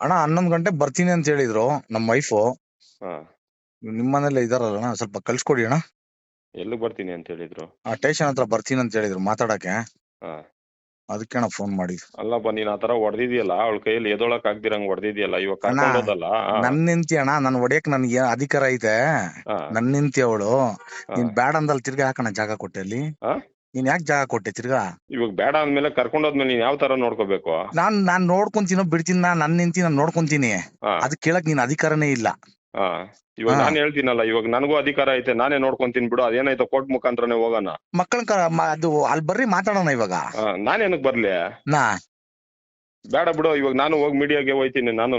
ಅಣ್ಣ ಹನ್ನೊಂದ್ ಗಂಟೆ ಬರ್ತೀನಿ ಅಂತ ಹೇಳಿದ್ರು ನಮ್ ವೈಫು ಹಾ. ನಿಮ್ ಮನೇಲೆ ಇದಾರಲ್ಲ ಅಣ್ಣ ಸ್ವಲ್ಪ ಕಳ್ಸ್ಕೊಡಿ ಅಣ್ಣ. ಎಲ್ಲಿಗೆ ಬರ್ತೀನಿ ಅಂತ ಹೇಳಿದ್ರು? ಆ ಸ್ಟೇಷನ್ ಹತ್ರ ಬರ್ತೀನಿ ಅಂತ ಹೇಳಿದ್ರು ಮಾತಾಡಕ್ಕೆ. ಹಾ. ಅದಕ್ಕೆ ಅಣ್ಣ ಫೋನ್ ಮಾಡಿ ಅಲ್ಲಪ್ಪ ನೀನ್ ಆತರ ಹೊಡೆದಿದ್ಯಲ್ಲ ಅವಳ ಕೈಯಲ್ಲಿ ಎದೊಳಕ್ ಆಗ್ದಿರಂಗ್ ಹೊಡೆದಿದ್ಯಲ್ಲ ಇವಾಗ ಅಣ್ಣ, ಕರ್ಕೊಂಡ್ ನನ್ ನಿಂತಿ ಅಣ್ಣ ನನ್ ಹೊಡಿಯಕ್ ನನ್ಗೆ ಅಧಿಕಾರ ಐತೆ. ನನ್ ನಿಂತಿ ಅವಳು. ನೀನ್ ಬ್ಯಾಡ ಅಂದಲ್ ತಿರ್ಗಿ ಹಾಕಣ ಜಾಗ ಕೊಟ್ಟೆ ಅಲ್ಲಿ? ನೀನ್ ಯಾಕೆ ಜಾಗ ಕೊಟ್ಟೆ ತಿರ್ಗಾ? ಇವಾಗ ಬೇಡ ಅಂದ್ಮೇಲೆ ಕರ್ಕೊಂಡ್ ಹೋದ್ಮೇಲೆ ನೀನ್ ಯಾವ ತರ ನೋಡ್ಕೋಬೇಕು? ನಾನ್ ನಾನ್ ನೋಡ್ಕೊಂತೀನೋ ಬಿಡ್ತೀನಿ ನಾನ್ ನನ್ ನಿಂತಿ ನಾನ್ ನೋಡ್ಕೊಂತೀನಿ. ಹಾ. ಅದ್ ಕೇಳಕ್ ನೀನ್ ಅಧಿಕಾರನೇ ಇಲ್ಲ. ಹಾ. ಇವಾಗ ಹಾ. ನಾನ್ ಹೇಳ್ತೀನಲ್ಲ ಇವಾಗ ನನಗೂ ಅಧಿಕಾರ ಐತೆ ನಾನೇ ನೋಡ್ಕೊಂತೀನಿ ಬಿಡು ಅದೇನಾಯ್ತು ಕೋರ್ಟ್ ಮುಖಾಂತರನೇ ಹೋಗೋಣ? ಮಕ್ಕಳ ಅದು ಅಲ್ಲಿ ಬರ್ರಿ ಮಾತಾಡೋಣ ಇವಾಗ. ಹಾ ನಾನೇನಕ್ ಬರ್ಲಿ? ನಾ. ಬೇಡ ಬಿಡು ಇವಾಗ ನಾನು ಹೋಗಿ ಮೀಡಿಯಾಗೆ ಹೋಯ್ತೀನಿ ನಾನು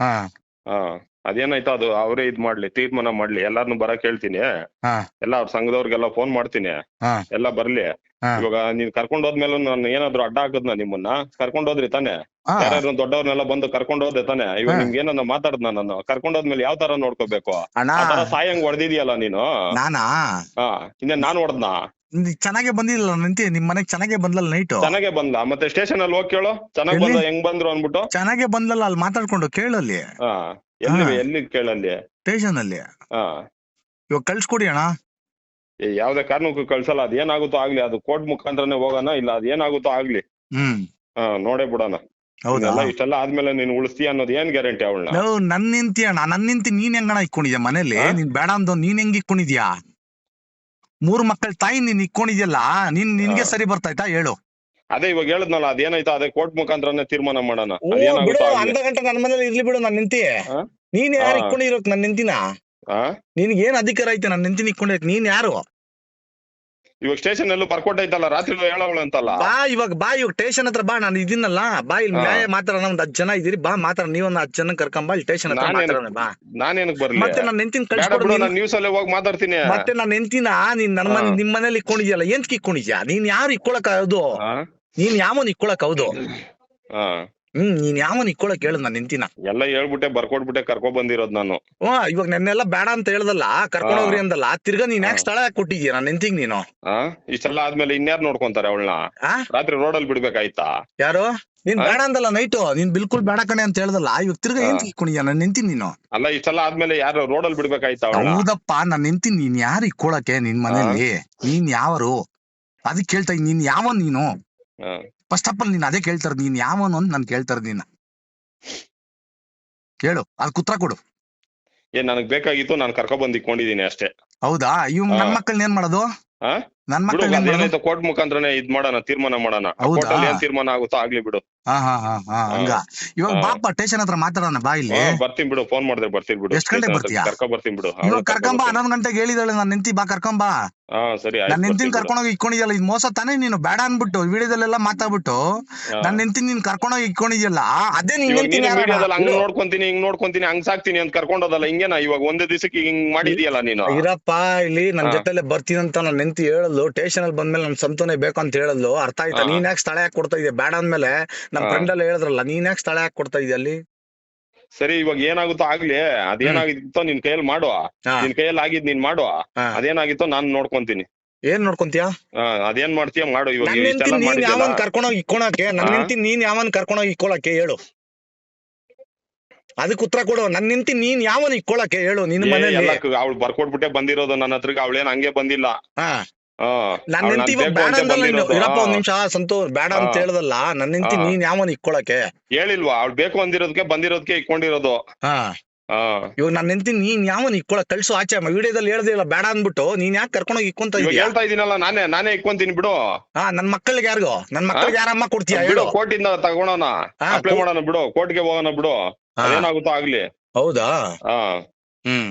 ಹಾ. ಹಾ. ಅದೇನಾಯ್ತು ಅದು ಅವರೇ ಇದ್ ಮಾಡ್ಲಿ ತೀರ್ಮಾನ ಮಾಡ್ಲಿ ಎಲ್ಲಾರ್ನು ಬರಕ್ ಹೇಳ್ತೀನಿ ಹಾ. ಎಲ್ಲ ಅವ್ರ ಸಂಘದವ್ರಿಗೆಲ್ಲ ಫೋನ್ ಮಾಡ್ತೀನಿ. ಹಾ. ಎಲ್ಲ ಬರ್ಲಿ. ಹಾ. ಇವಾಗ ನೀನ್ ಕರ್ಕೊಂಡ್ ಹೋದ್ಮೇಲೆ ನಾನು ಏನಾದ್ರು ಅಡ್ಡ ಹಾಕದ್ನ ನಿಮ್ಮನ್ನ ಕರ್ಕೊಂಡ್ ಹೋದ್ರಿ ತಾನೆ. ಹಾ. ಯಾರು ದೊಡ್ಡವ್ರನ್ನೆಲ್ಲ ಬಂದು ಕರ್ಕೊಂಡ್ ಹೋದೆ ತಾನೆ. ಇವಾಗ ಹಾ. ನಿಮ್ಗೆ ಏನನ್ನ ಮಾತಾಡ್ದ ನಾನು? ಕರ್ಕೊಂಡ್ ಹೋದ್ಮೇಲೆ ಯಾವ ತರ ನೋಡ್ಕೋಬೇಕು? ಅಣ್ಣ. ಆ ತರ ಸಾಯಂಗ್ ಹೊಡೆದಿದ್ಯಲ್ಲ ನೀನು? ನಾನಾ? ಹಾ. ಇನ್ನೇನ್ ನಾನ್ ಹೊಡೆದ್ನ? ಚೆನ್ನಾಗೆ ಬಂದಿಲ್ಲ ನಿಂತಿ ನಿಮ್ ಮನೆಗ್ ಚೆನ್ನಾಗೆ ಬಂದ್ಲಲ್ಲ ನೈಟ್ ಚೆನ್ನಾಗೆ ಬಂದ ಮತ್ತೆ ಸ್ಟೇಷನ್ ಅಲ್ಲಿ ಹೋಗಿ ಕೇಳೋ. ಚೆನ್ನಾಗಿ? ಬಂದ ಹೆಂಗ್ ಬಂದ್ರು ಅನ್ಬಿಟ್ಟು ಚೆನ್ನಾಗೆ ಬಂದ್ಲಲ್ಲ ಅಲ್ಲಿ ಮಾತಾಡ್ಕೊಂಡು ಕೇಳಲ್ಲಿ ಎಲ್ಲಿ ಎಲ್ಲಿ ಕೇಳಲ್ಲಿ ಸ್ಟೇಷನ್ ಅಲ್ಲಿ? ಹಾ. ಇವಾಗ ಕಳ್ಸ್ಕೊಡಿ ಅಣ್ಣ. ಏ, ಯಾವ್ದೇ ಕಾರಣಕ್ಕೂ ಕಳ್ಸಲ್ಲ. ಅದ್ ಏನಾಗುತ್ತೋ ಆಗ್ಲಿ. ಅದು ಕೋರ್ಟ್ ಮುಖಾಂತರನೇ ಹೋಗೋಣ ಇಲ್ಲ ಅದ್ ಏನಾಗುತ್ತೋ ಆಗ್ಲಿ. ಹ್ಮ್. ನೋಡೇ ಬಿಡೋಣ. ಹೌದಾ? ಇದೆಲ್ಲ ಇಷ್ಟೆಲ್ಲ ಆದ್ಮೇಲೆ ನೀನ್ ಉಳಿಸ್ತೀಯ ಅನ್ನೋದು ಏನ್ ಗ್ಯಾರಂಟಿ ಅವಳನ್ನ? ನನ್ ನಿಂತಿ ಅಣ್ಣ. ನನ್ ನಿಂತಿ ನೀನ್ ಹೆಂಗಣ ಇಕ್ಕೊಂಡಿದ್ಯಾ ಮನೇಲಿ? ನೀನ್ ಬೇಡ ಅಂದ್ ನೀನ್ ಹೆಂಗ್ ಇಕ್ಕೊಂಡಿದ್ಯಾ ಮೂರ್ ಮಕ್ಕಳ ತಾಯಿ ನೀನ್ ಇಕ್ಕೊಂಡಿದ್ಯಲ್ಲ ನಿನ್ ನಿನ್ಗೆ ಸರಿ ಬರ್ತಾಯ್ತಾ ಹೇಳು. ಅದೇ ಇವಾಗ ಹೇಳದ್ನಲ್ಲ ಅದೇನಾಯ್ತು? ಅದೇ ಕೋರ್ಟ್ ಮುಖಾಂತರನೇ ತೀರ್ಮಾನ ಮಾಡೋಣ. ಬಿಡು ಅರ್ಧ ಗಂಟೆ ನನ್ನ ಮನೇಲಿ ಇರ್ಲಿ ಬಿಡು ನಾನು ನಿಂತಿ? ನೀನ್ ಯಾರು. ಇಕ್ಕೊಂಡಿರೋಕ್ ನನ್ ನಿಂತಿನ ನಿನ್ಗೆ ಏನ್ ಅಧಿಕಾರ ಐತೆ ನನ್ ನಿಂತಿನ ಇಕ್ಕೊಂಡಿರಕ್? ನೀನ್ ಯಾರು? ಇವಾಗ ಸ್ಟೇಷನ್ ಎಲ್ಲೂ ಬರ್ಕೊಟ್ಟೈತಲ್ಲ ರಾತ್ರಿ ಹೇಳೋಳು ಅಂತಲ್ಲ. ಬಾ ಇವಾಗ ಬಾ ಇವಾಗ ಸ್ಟೇಷನ್ ಹತ್ರ ಬಾ ನಾನು ಇದೀನಲ್ಲ. ಬಾ ಇಲ್ಲಿ ಮಾತ್ರ ನ್ಯಾಯ ಮಾತಾಡೋಣ ಒಂದ್ ಹತ್ತು ಜನ ಇದೀರಿ ಬಾ ಮಾತಾಡ ನೀವೊಂದ್ ಹತ್ತು ಜನ ಕರ್ಕೊಂಬಾ ಇಲ್ಲಿ ಸ್ಟೇಷನ್ ಹತ್ರ ಮಾತಾಡೋಣ ಬಾ. ನಾನೇನಕ್ ಬರ್ಲಿ? ಮತ್ತೆ ನಾನು ನೆಂತಿನ ಕಳ್ಸ್ಕೊಡು ನಾನು. ನ್ಯೂಸ್ ಅಲ್ಲಿ ಹೋಗಿ ಮಾತಾಡ್ತೀನಿ. ಮತ್ತೆ ನಾನು ನೆಂತಿನ ನೀನ್ ನನ್ ಮನೆ. ನಿಮ್ ಮನೇಲಿ ಇಕ್ಕೊಂಡಿದ್ಯಲ್ಲ ಎಂತ ಇಕ್ಕೊಂಡಿದ್ಯಾ? ನೀನ್ ಯಾರು ಇಕ್ಕೊಳಕ್ ಹೌದು? ನೀನ್ ಯಾವನ್ ಇಕ್ಕೊಳಕ್ ಹೌದು? ಹಾ. ಹ್ಮ್ ನೀನ್ ಯಾವನ್ ಇಕ್ಕೊಳಕ್ ಹೇಳು ನಾನು ನಿಂತಿನ? ಎಲ್ಲ ಹೇಳ್ಬಿಟ್ಟೆ ಬರ್ಕೊಟ್ಬಿಟ್ಟೆ ಕರ್ಕೊಂಡ್ ಬಂದಿರೋದ್ ನಾನು. ಹಾ ಇವಾಗ ನೆನ್ನೆಲ್ಲ ಬೇಡ ಅಂತ ಹೇಳ್ದಲ್ಲ ಕರ್ಕೊಂಡ್ ಹೋಗ್ರಿ ಅಂದಲ್ಲ ತಿರ್ಗಾ ನೀನ್ ಯಾಕೆ. ಸ್ಥಳ ಯಾಕೆ ಕೊಟ್ಟಿದ್ಯಾ ನಾನು ನಿಂತಿಗ್ ನೀನು. ಆ ಇಷ್ಟೆಲ್ಲ ಆದ್ಮೇಲೆ ಇನ್ಯಾರು ನೋಡ್ಕೊಂತಾರೆ ಅವಳನ್ನ? ಆ? ರಾತ್ರಿ ಅಲ್ಲಿ ಬಿಡ್ಬೇಕಾಯ್ತಾ? ಯಾರು? ನೀನ್ ಬೇಡ ಅಂದಲ್ಲ ನೈಟು ನೀನ್ ಬಿಲ್ಕುಲ್ ಬೇಡ ಕಣೆ ಅಂತ ಹೇಳ್ದಲ್ಲ ಇವಾಗ ತಿರ್ಗಾ. ಏನ್ ಇಕ್ಕೊಂಡಿದ್ಯಾ ನಾನು ನಿಂತೀನಿ ನೀನು. ಅಲ್ಲ ಇಷ್ಟೆಲ್ಲ ಆದ್ಮೇಲೆ ಯಾರು ರೋಡಲ್ಲಿ ಬಿಡ್ಬೇಕಾಯ್ತಾ ಅವಳನ್ನ? ಹೌದಪ್ಪ ನಾನ್ ನಿಂತೀನಿ. ನೀನ್ ಯಾರು ಇಕ್ಕೊಳಕ್ಕೆ ನಿನ್ ಮನೇಲಿ? ನೀನ್ ಯಾವರು? ಅದಕ್ಕೆ ಹೇಳ್ತಾ ಇದ್ ನೀನ್ ಯಾವ ನೀನು. ಫಸ್ಟ್ ಆಫ್ ಆಲ್ ನೀನ್ ಅದೇ ಕೇಳ್ತಾರ ನೀನ್ ಯಾವನು ಅಂತ ನಾನು ಕೇಳ್ತಾರ ನೀನ್ ಕೇಳು. ಅದ್ ಕುತ್ರ ಕೊಡು. ಏನ್ ನನಗ್ ಬೇಕಾಗಿತ್ತು. ನಾನು ಕರ್ಕೊಂಡ್ ಬಂದ್ ಇಕ್ಕೊಂಡಿದೀನಿ ಅಷ್ಟೇ. ಹೌದಾ? ಇವ್. ನನ್ ಮಕ್ಕಳನ್ನ ಏನ್ ಮಾಡೋದು? ನನ್ ಮಕ್ಕಳು ಮಕ್ಕಳನ್ನ ಕೋರ್ಟ್ ಮುಖಾಂತರನೇ ಇದ್ ಮಾಡೋಣ ತೀರ್ಮಾನ ಮಾಡೋಣ. ಹೌದಾ? ಕೋರ್ಟ್ ಅಲ್ಲಿ ಏನ್ ತೀರ್ಮಾನ ಆಗುತ್ತೋ ಆಗ್ಲಿ ಬಿಡು. ಹಂಗ ಇವಾಗ. ಬಾಪ ಟೇಷನ್ ಹತ್ರ ಮಾತಾಡೋಣ ಬಾ ಇಲ್ಲಿ ಬರ್ತೀನಿ ಬಿಡು ಫೋನ್ ಮಾಡಿದ್ರೆ ಬರ್ತೀನಿ ಬಿಡು ಎಷ್ಟ್ ಗಂಟೆ ಬರ್ತೀಯಾ? ಕರ್ಕೊ ಬರ್ತೀನಿ ಬಿಡು ಇವಾಗ ಕರ್ಕೊಂಬಾ. ಹನ್ನೊಂದ್ ಗಂಟೆಗೆ ಹೇಳಿದಾಳೆ ನಾನು ನಿಂತಿ ಬಾ ಕರ್ಕೊಂಬಾ ಸರಿ ನಾನು ನಿಂತಿನ ಕರ್ಕೊಂಡೋಗಿ ಇಕ್ಕೊಂಡಿದ್ಯಲ್ಲ ಇದು ಮೋಸ ತಾನೇ ನೀನು ಬೇಡ ಅನ್ಬಿಟ್ಟು ವಿಡಿಯೋದಲ್ಲೆಲ್ಲ ಮಾತಾಡ್ಬಿಟ್ಟು ನಾನು ನಿಂತಿನ ನೀನ್ ಕರ್ಕೊಂಡೋಗಿ ಇಕ್ಕೊಂಡಿದ್ಯಲ್ಲ ಅದೇ? ಮೀಡಿಯಾದಲ್ಲಿ ಹಂಗ್ ನೋಡ್ಕೊಂತೀನಿ ಹಿಂಗ್ ನೋಡ್ಕೊಂತೀನಿ ಹಂಗ್ ಸಾಕ್ತೀನಿ ಅಂತ ಕರ್ಕೊಂಡೋದಲ್ಲ ಹಿಂಗೇನ ಇವಾಗ ಒಂದೇ ದಿವಸಕ್ಕೆ ಹಿಂಗ್ ಮಾಡಿದ್ಯಲ್ಲ ನೀನು ಇರಪ್ಪ ಇಲ್ಲಿ ನನ್ ಹಾ. ಜೊತೆಲೆ ಬರ್ತೀನಿ ಅಂತ ನಾನು ನಿಂತಿ ಹೇಳಲು ಟೇಷನ್ ಅಲ್ಲಿ ಬಂದ್ಮೇಲೆ ನಮ್ ಸಂತೋನೆ ಬೇಕು ಅಂತ ಹೇಳಲು ಅರ್ಥ ಆಯ್ತಾ. ನೀನ್ ಯಾಕೆ ಸ್ಥಳ ಯಾಕೆ ಕೊಡ್ತಾ ಇದೆಯಾ ಬೇಡ ಅಂದ್ಮೇಲೆ ನಮ್ ಫ್ರೆಂಡ್ ಎಲ್ಲ ಹೇಳಿದ್ರಲ್ಲ ನೀನ್ ಯಾಕೆ ಸ್ಥಳ ಯಾಕೆ ಕೊಡ್ತಾ ಇದೆಯಾ ಅಲ್ಲಿ? ಸರಿ ಇವಾಗ ಏನಾಗುತ್ತೋ ಆಗ್ಲಿ ಅದೇನಾಗಿತ್ತೋ ನಿನ್ ಕೈಯಲ್ಲಿ ಮಾಡುವ. ನಿನ್ ಕೈಯಲ್ಲಿ ಆಗಿದ್ ನೀನ್ ಮಾಡುವ. ಅದೇನಾಗಿತ್ತೋ ನಾನ್ ನೋಡ್ಕೊಂತೀನಿ. ಏನ್ ನೋಡ್ಕೊಂತೀಯ? ಅದೇನ್ ಮಾಡ್ತೀಯ ಮಾಡು ಇವಾಗ ನನ್ ಯಾವನ್ ಕರ್ಕೊಂಡೋಗಿ ಇಕ್ಕೊಳಕ್ಕೆ ನನ್? ನಿಂತಿ ನೀನ್ ಯಾವನ್ ಕರ್ಕೊಂಡೋಗಿ ಇಕ್ಕೊಳಕ್ಕೆ ಹೇಳು. ಅದಕ್ಕೆ ಉತ್ತರ ಕೊಡು ನನ್ ನಿಂತಿ ನೀನ್ ಯಾವನ್ ಇಕ್ಕೊಳಕ್ಕೆ ಹೇಳು ನಿನ್ ಮನೆಯಲ್ಲಿ. ಅವಳು ಬರ್ಕೊಟ್ಬಿಟ್ಟೆ ಬಂದಿರೋದು ನನ್ನ ಹತ್ರಕ್ಕೆ ಅವಳೇನ್ ಹಂಗೆ ಬಂದಿಲ್ಲ. ಹಾ ಹೆಂಡತಿ ಇವಾಗ ಬೇಡ ಅಂದಲ್ಲ ನೀನು ಒಂದ್ ನಿಮಿಷ ಸಂತೋಷ್ ಬೇಡ ಅಂತ. ಹೇಳ್ದಲ್ಲ ನನ್ ನಿಂತಿ ನೀನ್ ಯಾವನ್ ಇಕ್ಕೊಳಕ್ಕೆ? ಹೇಳಿಲ್ವಾ ಅವ್ಳು ಬೇಕು ಅಂದಿರೋದಕ್ಕೆ ಬಂದಿರೋದಕ್ಕೆ ಇಕ್ಕೊಂಡಿರೋದು. ಹಾ. ಇವಾಗ ನನ್ನ ಹೆಂಡತಿ ನೀನ್ ಯಾವನ್ ಇಕ್ಕೊಳಕ್? ಕಳ್ಸು ಆಚೆ ವಿಡಿಯೋದಲ್ಲಿ ಹೇಳ್ದಿಲ್ಲ ಬೇಡ ಅಂದ್ಬಿಟ್ಟು ನೀನ್ ಯಾಕೆ ಕರ್ಕೊಂಡೋಗಿ ಇಕ್ಕೊಂತ ಹೇಳ್ತಾ ಇದೀನಲ್ಲ ನಾನೇ ನಾನೇ ಇಕ್ಕೊಂತೀನಿ ಬಿಡು. ಹಾ ನನ್ ಮಕ್ಕಳಿಗೆ ಯಾರಿಗೋ? ನನ್ ಮಕ್ಕಳಿಗೆ ಯಾರಮ್ಮ ಕೊಡ್ತೀಯ? ಬಿಡು ಕೋರ್ಟಿಂದ ತಗೊಳೋಣ. ಅಪ್ಲೈ ಮಾಡೋಣ ಬಿಡು ಕೋರ್ಟ್ಗೆ ಹೋಗೋಣ ಬಿಡು. ಏನಾಗುತ್ತೋ ಆಗ್ಲಿ. ಹೌದಾ? ಹ್ಮ್.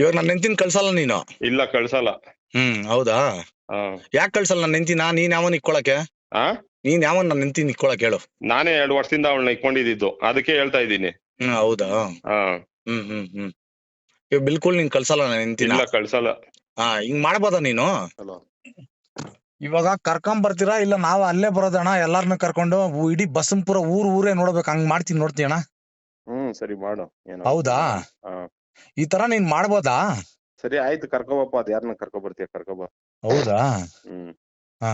ಇವಾಗ ನನ್ ನೆಂತಿನ ಕಳ್ಸಲ್ಲ ನೀನು? ಇಲ್ಲ ಕಳ್ಸಲ್ಲ. ಹ್ಮ್ ಹೌದಾ? ಹಾ. ಯಾಕೆ ಕಳ್ಸಲ್ಲ ನನ್ನ ಹೆಂಡತಿ? ನಾ ನೀನ್ ಯಾವನ್ ಇಕ್ಕೊಳಕ್ಕೆ? ಹಾ ನೀನ್ ಯಾವನ್ ನನ್ನ ಹೆಂಡತಿ ಇಕ್ಕೊಳಕ್ ಹೇಳು. ನಾನೇ ಎರಡು ವರ್ಷದಿಂದ ಅವಳನ್ನ ಇಟ್ಕೊಂಡಿದ್ದು ಅದಕ್ಕೆ ಹೇಳ್ತಾ ಇದ್ದೀನಿ. ಹ್ಮ್ ಹೌದಾ? ಹಾ. ಹ್ಮ್ ಹ್ಮ್ ಹ್ಮ್. ಬಿಲ್ಕುಲ್ ನೀನ್ ಕಳ್ಸಲ್ಲ ನನ್ನ ಇಲ್ಲ ಕಳ್ಸಲ್ಲ. ಹಾ ಹಿಂಗ್ ಮಾಡ್ಬೋದಾ ನೀನು? ಹಲೋ. ಇವಾಗ ಕರ್ಕೊಂಡ್ ಬರ್ತೀರಾ? ಇಲ್ಲ ನಾವ್ ಅಲ್ಲೇ ಬರೋದಣ್ಣ ಎಲ್ಲಾರ್ನ ಕರ್ಕೊಂಡು ಊ- ಇಡೀ ಬಸಂಪುರ ಊರ್ ಊರೇ ನೋಡ್ಬೇಕು. ಹಂಗ್ ಮಾಡ್ತೀನಿ ನೋಡ್ತೀಯಣ್ಣ ಹ್ಮ್ ಸರಿ ಮಾಡು. ಏನೋ. ಹೌದಾ? ಹಾ. ಈ ತರ ನೀನ್ ಮಾಡ್ಬೋದಾ? ಸರಿ ಆಯ್ತು ಕರ್ಕೊಬಪ್ಪ ಅದ್ ಯಾರನ್ನ ಕರ್ಕೊ ಬರ್ತೀಯ ಕರ್ಕೊಬ. ಹೌದಾ? ಹ್ಮ್. ಹಾ.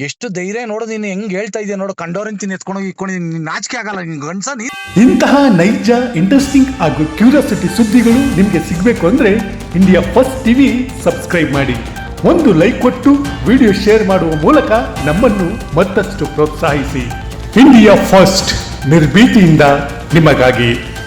ಎಷ್ಟು ಧೈರ್ಯ ನೋಡು ನೀನು ಹೆಂಗ್ ಹೇಳ್ತಾ ಇದೆಯಾ ನೋಡು ಕಂಡೋರಿಂತೀನಿ ಎತ್ಕೊಂಡು ಇಕ್ಕೊಂಡು ನಾಚಿಕೆ ಆಗಲ್ಲ ನಿನ್ ಗಂಡ್ಸ ನೀ ಇಂತಹ ನೈಜ ಇಂಟ್ರೆಸ್ಟಿಂಗ್ ಹಾಗೂ ಕ್ಯೂರಿಯಾಸಿಟಿ ಸುದ್ದಿಗಳು ನಿಮಗೆ ಸಿಗಬೇಕು ಅಂದ್ರೆ ಇಂಡಿಯಾ ಫಸ್ಟ್ ಟಿವಿ ಸಬ್ಸ್ಕ್ರೈಬ್ ಮಾಡಿ. ಒಂದು ಲೈಕ್ ಕೊಟ್ಟು ವಿಡಿಯೋ ಶೇರ್ ಮಾಡುವ ಮೂಲಕ ನಮ್ಮನ್ನು ಮತ್ತಷ್ಟು ಪ್ರೋತ್ಸಾಹಿಸಿ. ಇಂಡಿಯಾ ಫಸ್ಟ್ ನಿರ್ಭೀತಿಯಿಂದ ನಿಮಗಾಗಿ.